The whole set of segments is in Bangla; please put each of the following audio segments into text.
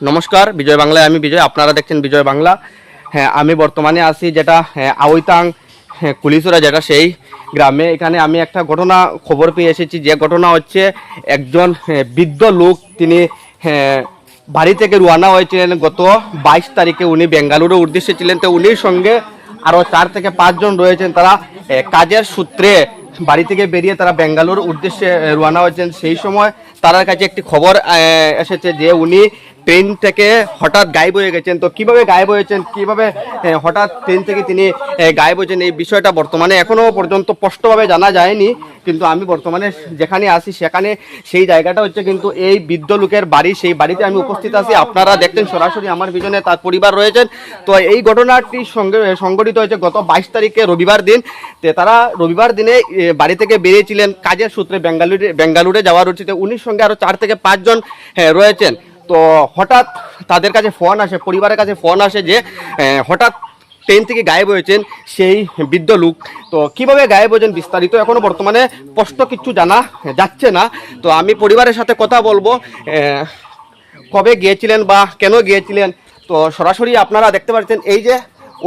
নমস্কার বিজয় বাংলায় আমি বিজয় আপনারা দেখছেন বিজয় বাংলা। হ্যাঁ আমি বর্তমানে আছি যেটা হ্যাঁ, আওইতাং হ্যাঁ, কুলিসুরা যেটা সেই গ্রামে। এখানে আমি একটা ঘটনা খবর পেয়ে এসেছি। যে ঘটনা হচ্ছে একজন হ্যাঁ, বৃদ্ধ লোক তিনি বাড়ি থেকে রওনা হয়েছিলেন গত বাইশ তারিখে। উনি বেঙ্গালুরু উদ্দেশ্যে ছিলেন। তো উনির সঙ্গে আরও চার থেকে পাঁচজন রয়েছেন। তারা কাজের সূত্রে বাড়ি থেকে বেরিয়ে তারা বেঙ্গালুরুর উদ্দেশ্যে এ, রওনা হয়েছেন। সেই সময় তার কাছে একটি খবর এসেছে যে উনি ট্রেন থেকে হঠাৎ গায়েব হয়ে গেছেন। তো কীভাবে গায়েব হয়েছেন? কীভাবে হঠাৎ ট্রেন থেকে তিনি গায়েব হয়েছেন? এই বিষয়টা বর্তমানে এখনও পর্যন্ত স্পষ্টভাবে জানা যায়নি। কিন্তু আমি বর্তমানে যেখানে আসি সেখানে সেই জায়গাটা হচ্ছে কিন্তু এই বৃদ্ধ লোকের বাড়ি। সেই বাড়িতে আমি উপস্থিত আছি। আপনারা দেখতেন সরাসরি আমার পিছনে তার পরিবার রয়েছেন। তো এই ঘটনাটি সঙ্গে, সংঘটিত হয়েছে গত বাইশ তারিখে রবিবার দিন। তে তারা রবিবার দিনে বাড়ি থেকে বেরিয়েছিলেন। কাজের সূত্রে বেঙ্গালুরু, বেঙ্গালুরে যাওয়ার উচিত উনির সঙ্গে আরও চার থেকে পাঁচজন রয়েছেন। তো হঠাৎ তাদের কাছে ফোন আসে, পরিবারের কাছে ফোন আসে যে হঠাৎ ট্রেন থেকে গায়েব হয়েছেন সেই বৃদ্ধ লোক। তো কীভাবে গায়েব হয়েছেন বিস্তারিত এখনও বর্তমানে স্পষ্ট কিছু জানা যাচ্ছে না। তো আমি পরিবারের সাথে কথা বলব কবে গিয়েছিলেন বা কেন গিয়েছিলেন। তো সরাসরি আপনারা দেখতে পাচ্ছেন এই যে,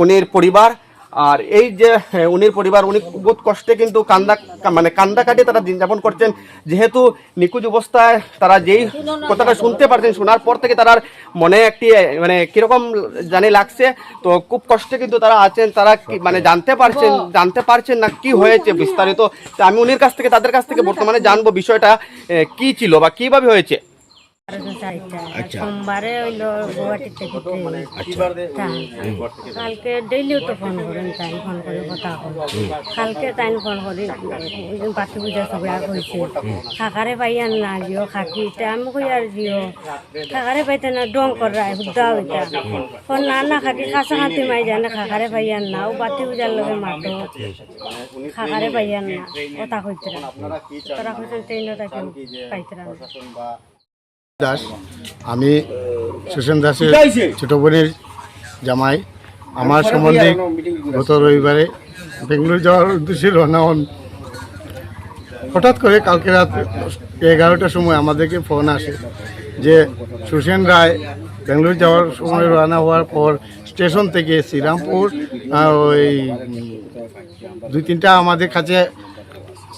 উনির পরিবার আর এই যে হ্যাঁ, উনির পরিবার উনি বহুত কষ্টে কিন্তু কান্দা মানে কান্দা কাটিয়ে তারা দিন যাপন করছেন। যেহেতু নিখোঁজ অবস্থায় তারা যেই কথাটা শুনতে পারছেন শোনার পর থেকে তার মনে একটি মানে কীরকম জানি লাগছে। তো খুব কষ্টে কিন্তু তারা আছেন তারা মানে জানতে পারছেন জানতে পারছেন না কি হয়েছে বিস্তারিত। আমি উনির কাছ থেকে তাদের কাছ থেকে বর্তমানে জানব বিষয়টা কি ছিল বা কীভাবে হয়েছে। সোমবারে হইল থেকে কালকে ডেইলিও তো ফোন করেন তাই ফোন করে কথা কালকে তাই ফোন করি বাকি পূজা সবাই কইছে। খাকারে পাই আর না জিও খাকি আমি কই আর জিও? খাকারে পাইতে না ডং করা হুদ্দা হইতা ফোন না না খাকি খাসা খাতি মাই যায় না খাকারে পাই আর না ও বাতি পূজার লগে মাতো। খাকারে পাই আর না কথা কইতে তারা কইছেন পাইতে দাস আমি সুশান দাসের ছোট বোনের জামাই। আমার সম্বন্ধে গত রবিবারে বেঙ্গালুরু যাওয়ার উদ্দেশ্যে রওনা হন হঠাৎ করে কালকে রাত এগারোটার সময় আমাদেরকে ফোন আসে যে সুসেন রায় বেঙ্গালুরু যাওয়ার সময় রওনা হওয়ার পর স্টেশন থেকে শ্রীরামপুর ওই দুই তিনটা আমাদের কাছে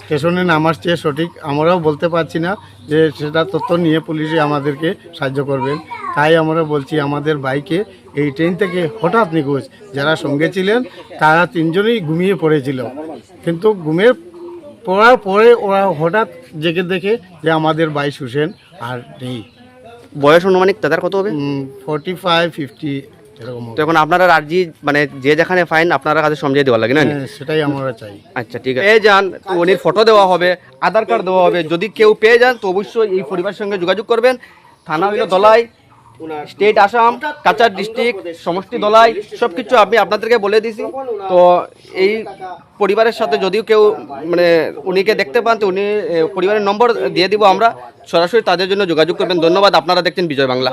স্টেশনে নামার চেয়ে সঠিক আমরাও বলতে পারছি না যে সেটা তথ্য নিয়ে পুলিশে আমাদেরকে সাহায্য করবেন। তাই আমরা বলছি আমাদের বাইকে এই ট্রেন থেকে হঠাৎ নিখোঁজ যারা সঙ্গে ছিলেন তারা তিনজনেই ঘুমিয়ে পড়েছিল। কিন্তু ঘুমিয়ে পড়ার পরে ওরা হঠাৎ জেগে দেখে যে আমাদের বাইক শুষেন আর নেই। বয়স অনুমানিক তাদের কত হবে? ফর্টি ফাইভ ফিফটি তো এখন আপনারা আর্জি মানে যে যেখানে ফাইন আপনারা কাছে সমঝে দেওয়া লাগে না হ্যাঁ, সেটাই আমরা চাই। আচ্ছা ঠিক আছে। পেয়ে যান তো উনির ফটো দেওয়া হবে আধার কার্ড দেওয়া হবে। যদি কেউ পেয়ে যান তো অবশ্যই এই পরিবারের সঙ্গে যোগাযোগ করবেন। থানা হইল দলাই স্টেট আসাম কাচার ডিস্ট্রিক্ট সমষ্টি দলাই সব কিছু আমি আপনাদেরকে বলে দিছি। তো এই পরিবারের সাথে যদিও কেউ মানে উনিকে দেখতে পান তো উনি পরিবারের নম্বর দিয়ে দিব আমরা। সরাসরি তাদের জন্য যোগাযোগ করবেন। ধন্যবাদ আপনারা দেখছেন বিজয় বাংলা।